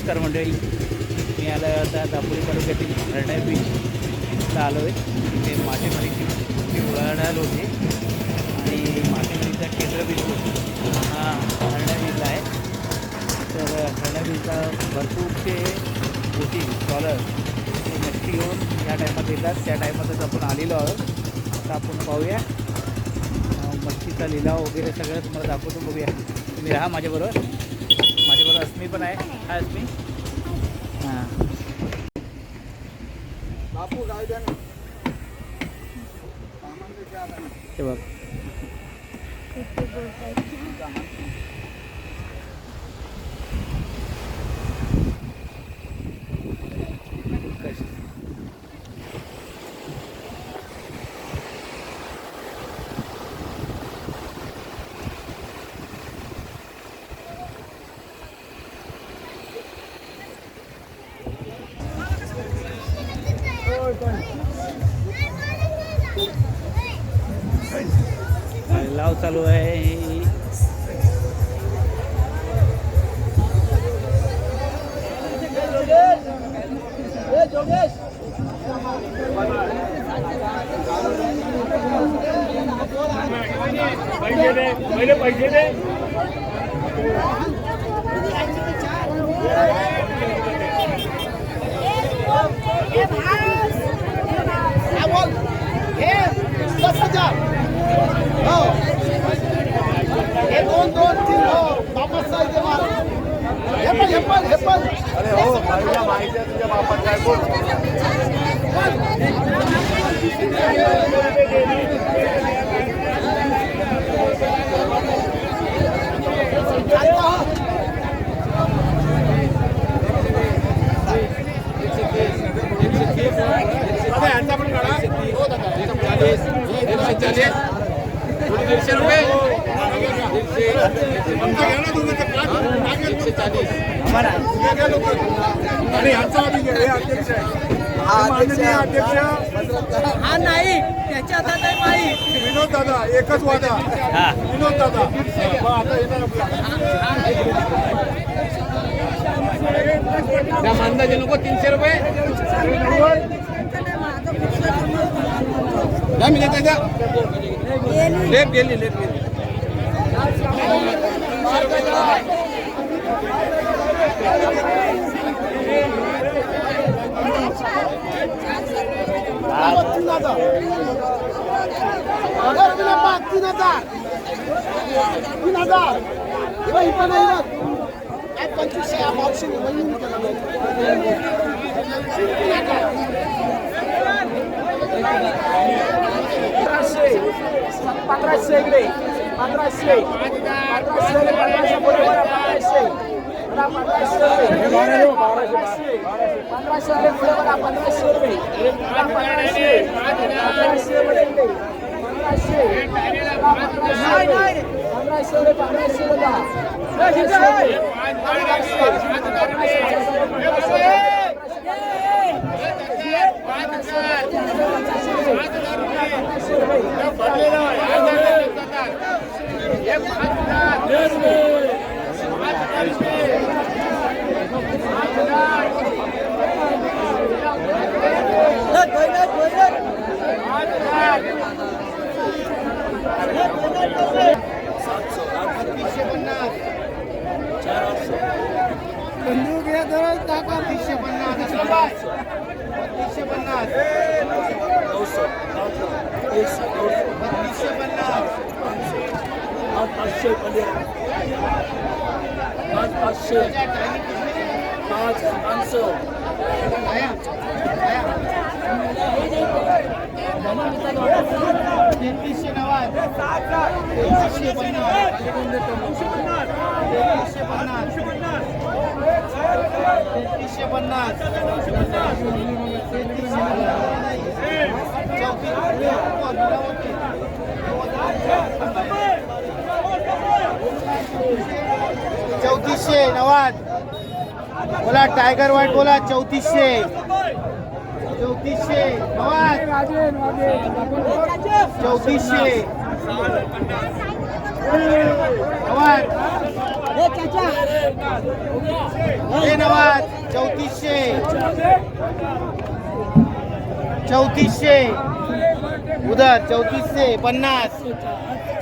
नमस्कार मंडळी. मी आलो आहे आता दापोली तालुक्यातील हरण्या बीचला आलो आहे तिथे मासेमारीची मोठी उलाढाल होते. आणि मासेमारीचा केंद्र बिंदू हा हरण्या बीचला आहे. तर हरण्या बीचला भरपूरचे बोटी स्कॉलर ते नक्की येऊन या टायमात येतात. त्या टायमातच आपण आलेलो आहोत. आता आपण पाहूया. मच्छीचा लिलाव वगैरे सगळं तुम्हाला दाखवतो बघूया. तुम्ही राहा माझ्याबरोबर. अस्मी पण आहे. हाय अस्मी हाँ. बापू गाय द्या ना. ते बघ. दीडशे रुपये एकशे चाळीस आणि ह्यांचा अध्यक्ष हा नाही त्याच्या हातात आहे विनोद दादा एकच वादा विनोद दादा आता येणार आपला त्या मानदाचे नको तीनशे रुपये. द्या मी देते द्या लेप गेली लेप गेली तीन हजार अगर तुला पाच तीन हजार तीन हजार हे बघ, इथं नाही ना. काय पंचवीसशे या मावशीने वहिनीने केला नाही. पंधराशे पंधराशे इकडे पंधराशे पंधराशे पंधराशे पुढे बरं, पंधराशे बरं, पंधराशे पंधराशे पंधराशे आले पुढे बघा पंधराशे रुपये बघा, पंधराशे पंधराशे पुढे इकडे. पंधराशे बघा, पंधराशे रुपये. पंधराशे रुपये पंधराशे बघा पंधराशे रुपये. पंधराशे पंधराशे रुपये बंदूक या जरा टाका तीनशे पन्नास तीनशे पन्नास तीनशे पन्नास पाचशे पाच पाचशे. पाच पाचशे तेहतीसशे नव्वद. तेहतीसशे पन्नास. तेहतीसशे पन्नास. तेहतीसशे पन्नास. चौतीसशे नवाद. बोला टायगर वाईट बोला चौतीसशे. चौतीसशे नवाद. चौतीसशे. नवाद. हे हे नवाज चौतीसशे. चौतीसशे. उदर चौतीसशे पन्नास.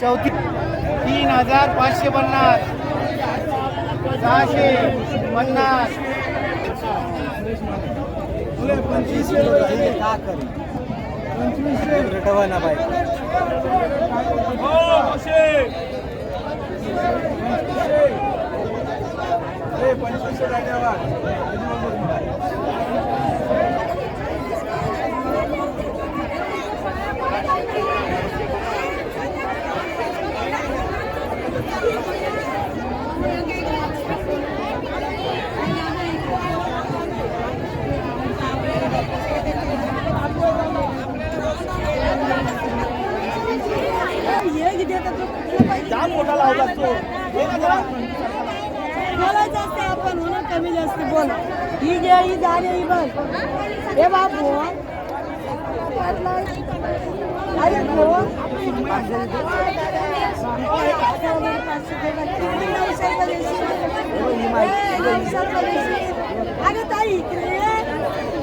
चौतीस तीन हजार पाचशे पन्नास. सहाशे पन्नास. पंचवीसशे. पंचवीसशे पंचवीसशे बोलायचं असते आपण म्हणून कमी जास्त बोल. ही घे ही झाली ही बघ. हे बाबू अरे अगं ताई इकडे.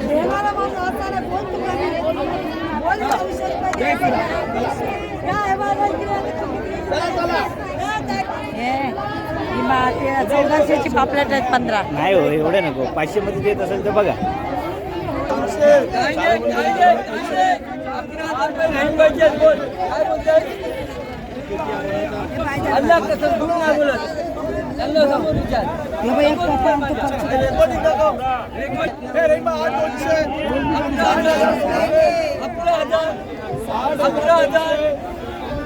देवाला माझं असताना बोल तू कमी बोल चौशे रुपये दे. काय बाबा इकडे? चौदाशेची पापलेट आहेत पंधरा. नाही हो एवढे नको. पाचशे मध्ये देत असेल तर बघा. अकरा हजार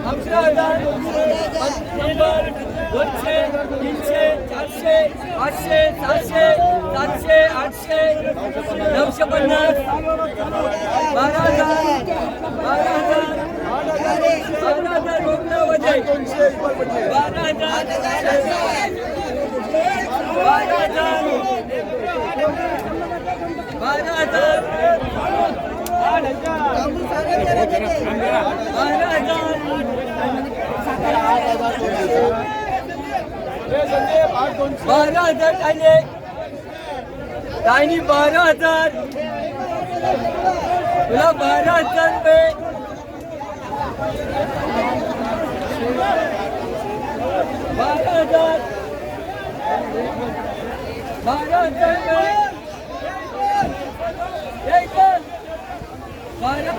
अकरा हजार. अकरा हजार शंभर दोनशे तीनशे चारशे पाचशे सातशे सातशे आठशे नऊशे पन्नास बारा हजार बारा हजार बारा हजार रोकडं वजन बारा हजार बारा हजार बारा हजार बारा हजार। बारा हजार। टाळले टाळी बारा हजार। तुला बारा। हजार रुपये बारा हजार बारा हजार रुपये एक दोन. बारा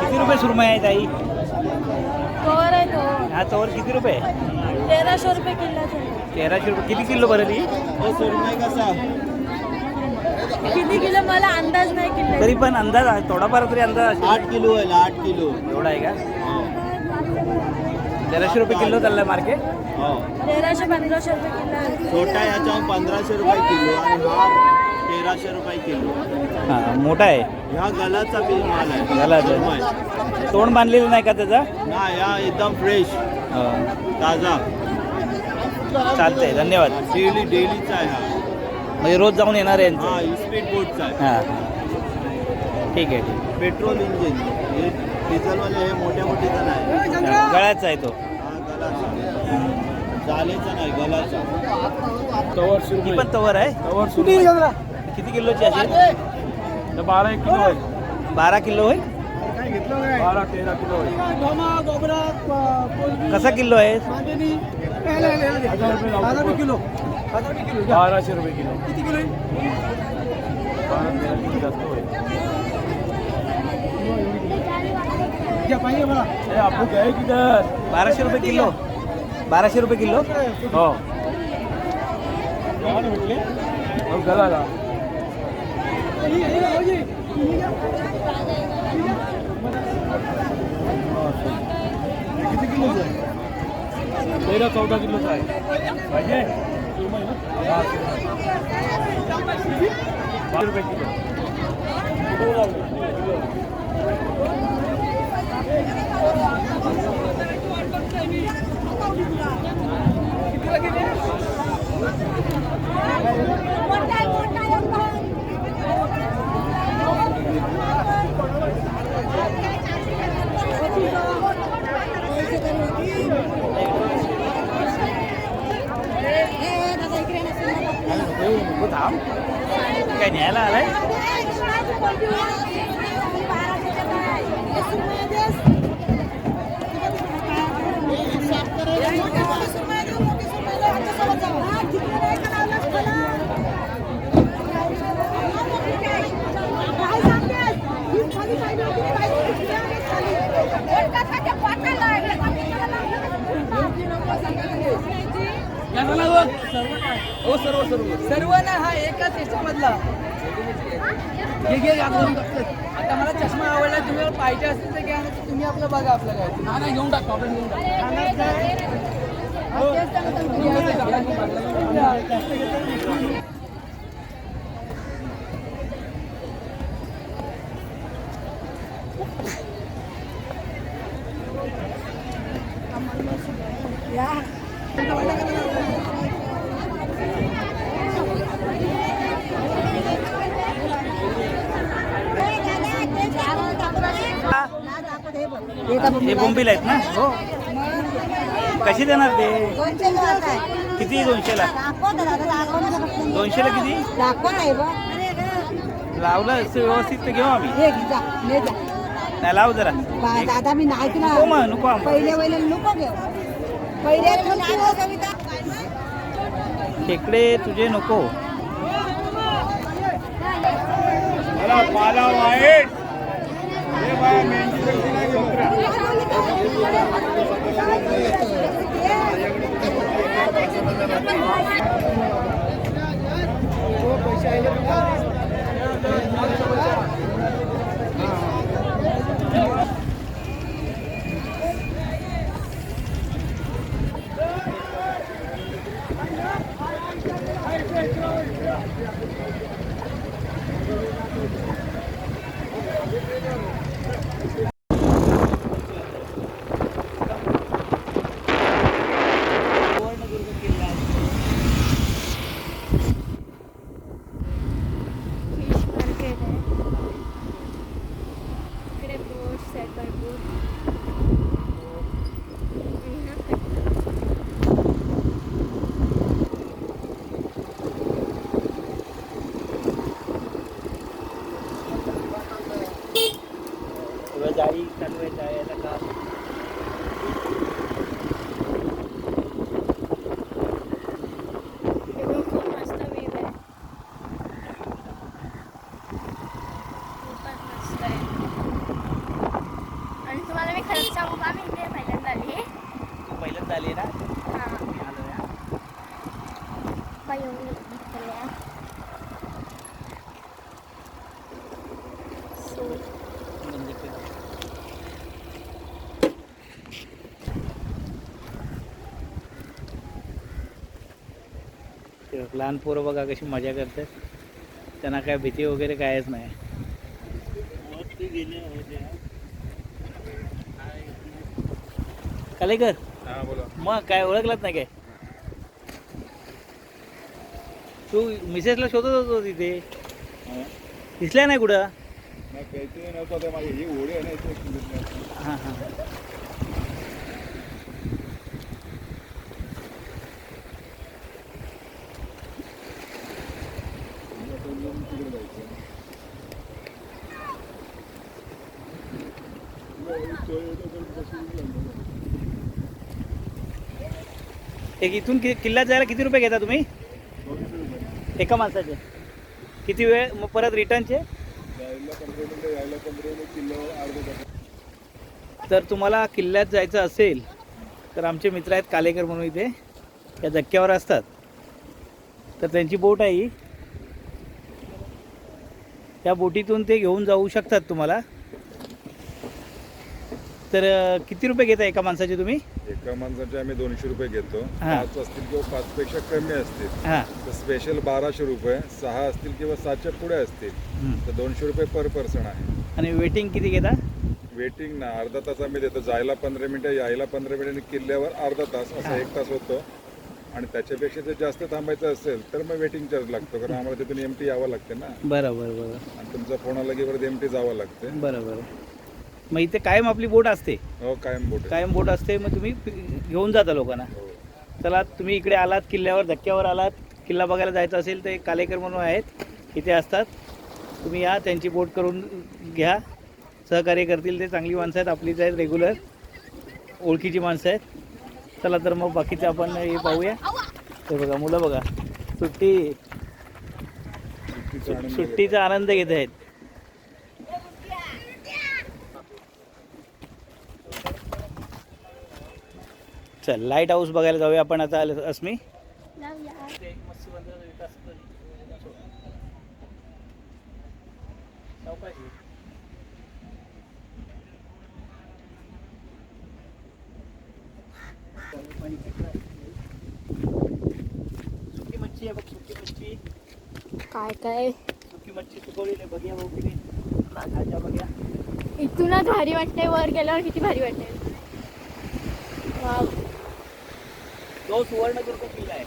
किती रुपये सुरमई आहे ताई? कवर आहे तो. हा चवर किती रुपये? तेराशे रुपये किल्ल्याचे तेराशे रुपये. किती किलो बरं ती किती किलो मला अंदाज नाही किल्ले तरी पण अंदाज आहे थोडाफार तरी अंदाज असेल. आठ किलो आहे आठ किलो. एवढा आहे का? तेराशे रुपये किलो चाललाय मार्केट? हो. तेराशे पंधराशे रुपये किल्ला आहे. छोटा याच्यावर पंधराशे रुपये किलो आणि हा तेराशे रुपये किलो हा मोठा आहे. ह्या गलाचा बिल माल आहे. गलाचा. सुरमई. तोंड बांधलेलं नाही का त्याचा? ना ह्या एकदम फ्रेश हो. ताजा. चालतंय धन्यवाद. डेली डेलीचा आहे हा. म्हणजे रोज जाऊन येणार आहे यांचं. हा स्पीड बोटचा आहे. हां ठीक आहे ठीक. आहे. पेट्रोल इंजिन हे डिझेलवाले हे मोठ्या मोठीचा नाही. हा, गळ्याचा आहे तो. हा गलाचा जालेचा नाही गलाचा. ती पण तवर आहे? किती किलोची असेल बारा एक किलो आहे. बारा किलो होय? बारा तेरा किलो आहे. कसा किलो आहे? हजार रुपये किलो. हजार रुपये किलो बाराशे रुपये किलो. किती किलो आहे? बारा तेरा किलो जास्त होईल. घ्या पाहिजे मला आपू काय किधर बाराशे रुपये किलो. बाराशे रुपये किलो? हो. मग गलाला ही- ही- ही- ही. किती किलोचं आहे तेरा चौदा किलोचं आहे पाहिजे सुरमई ना? हा, सुरमई. बारा रुपये किलो किलो लावले, किलो. मोठा मोठा नको थांब काय न्यायला आलाय हो सर्व सर्व. सर्व ना हा एकाच याच्यामधला. आता मला चष्मा आवडला तुम्ही पाहिजे असेल तर घ्या ना तर तुम्ही आपलं बघा आपलं काय ना नाही घेऊन टाकतो आपण घेऊन टाका. हो. हे बोंबील आहेत ना? हो. कशी देणार ते? किती दोनशेला? दोनशेला किती? लावलं असं व्यवस्थित तर घेऊ आम्ही. नाही लाव जरा. दादा मी नाही नको मग नको पहिले पहिले नको घेऊ पहिले खेकडे तुझे नको. मला पाला वाईट हे बाया मेंढी પૈસા सो लहान पोरं बघा कशी मजा करतात. त्यांना काय भीती वगैरे कायच नाही. कालेकर कर बोला मग काय ओळखलात नाही काय? तू मिसेसला शोधत होतो तिथे. दिसल्या नाही कुठं? ही ओढी आहे ना इथे समजत हां हां एक इथून कि किल्ल्यात जायला किती रुपये घेता तुम्ही? एका माणसाचे. किती वेळ? मग परत रिटर्नचे पंधरा यायला पंधरा मिनिट अर्धा तास तर तुम्हाला किल्ल्यात जायचं असेल तर आमचे मित्र आहेत कालेकर म्हणून इथे. या धक्क्यावर असतात. तर त्यांची बोट आहे ही. त्या बोटीतून ते घेऊन जाऊ शकतात तुम्हाला. तर किती रुपये घेता एका माणसाचे तुम्ही? एका माणसाचे आम्ही दोनशे रुपये घेतो. हा. पाच असतील किंवा पाच पेक्षा कमी असतील. हां. तर स्पेशल बाराशे रुपये सहा असतील किंवा सातच्या पुढे असतील. हं. तर दोनशे रुपये पर पर्सन आहे. आणि वेटिंग किती घेता? वेटिंग ना अर्धा तास आम्ही देतो. जायला पंधरा मिनिटं यायला पंधरा मिनिटं आणि किल्ल्यावर अर्धा तास असा एक तास होतो. आणि त्याच्यापेक्षा जर जास्त थांबायचं असेल तर मग वेटिंग चार्ज लागतो. कारण आम्हाला तिथून एम टी यावं लागते ना. बरं बरं बरं आणि तुमचा फोन आला की परत एम टी जावं लागते. बरं बरं मग इथे कायम आपली बोट असते. हो कायम बोट. कायम बोट असते मग तुम्ही घेऊन जाता लोकांना. हो. चला तुम्ही इकडे आलात किल्ल्यावर धक्क्यावर आलात किल्ला बघायला जायचं असेल तर एक कालेकर म्हणून आहेत इथे असतात. तुम्ही या त्यांची बोट करून घ्या. सहकार्य करतील ते चांगली माणसं आहेत आपलीच आहेत रेग्युलर ओळखीची माणसं आहेत. चला तर मग बाकीचं आपण हे पाहूया. ते बघा मुलं बघा. सुट्टी सुट्टीचा आनंद घेत आहेत. चल लाइट हाऊस बघायला जाऊया आपण आता अस्मी. जाऊया. सुकी मच्छी आहे बघ सुकी मच्छी काय काय? सुकी मच्छी सुकवलेली आहे बघ्या भाऊ किती ताज्या बघ्या इथूनच भारी वाटते वर गेल्यावर किती भारी वाटते वाव. तो सुवर्णदुर्ग किल्ला आहे.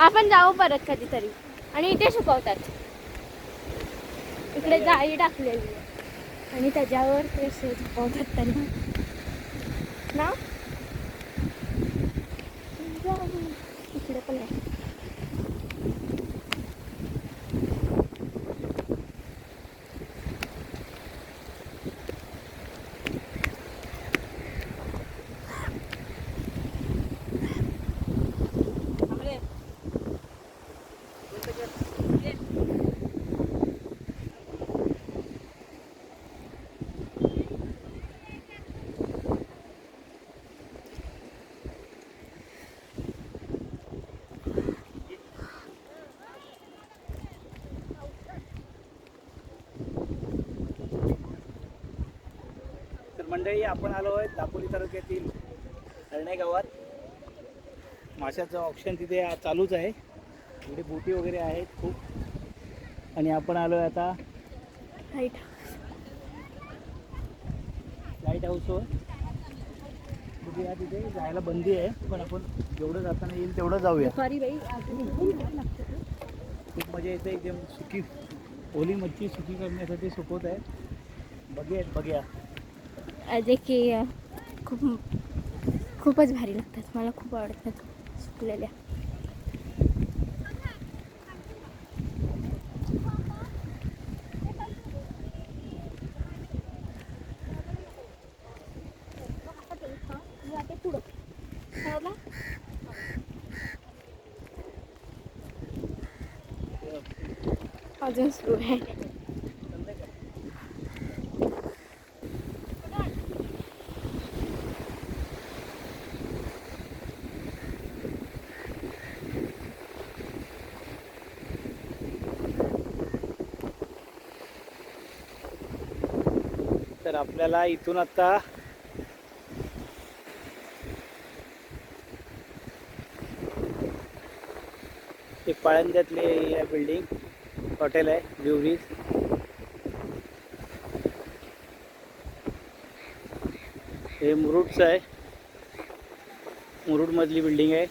आपण जाऊ परत कधीतरी. आणि इथे शिकवतात. इकडे जाळी टाकलेली आणि त्याच्यावर ते असे झुकवतात तरी. ना जाऊ. इकडे पण आहे तर मंडळी आपण आलो आहे दापोली तालुक्यातील हरणे गावात माशाचं ऑप्शन तिथे चालूच आहे. इकडे बोटी वगैरे आहेत खूप. आणि आपण आलो आहे आता राईट लाइट हाऊसवर बघूया तिथे जायला बंदी आहे पण आपण जेवढं जाताना येईल तेवढं जाऊया. सॉरी बाई खूप मजा येते इथे सुकी ओली मच्छी सुकी करण्यासाठी सुकवत आहेत बघूयात बघूया. जे की खूप खूपच भारी लागतात. मला खूप आवडतात सुकलेल्या अजून सुरू आहे. आपल्याला इथून आता एक पाळंद्यातले बिल्डिंग हॉटेल आहे ब्ल्यू ब्रिज हे मुरुडचं आहे. मुरुडमधली बिल्डिंग आहे.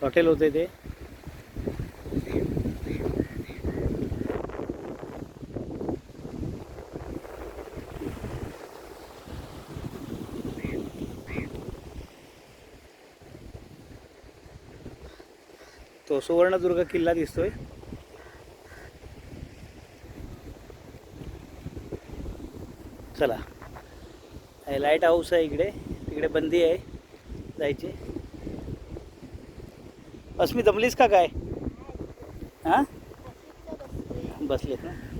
हॉटेल होते ते सुवर्णदुर्ग किल्ला दिसतोय. चला. हे लाइट हाऊस आहे इकडे. तिकडे बंदी आहे. जायची. अस्मी दमलीस का काय? हां? बसलेत ना?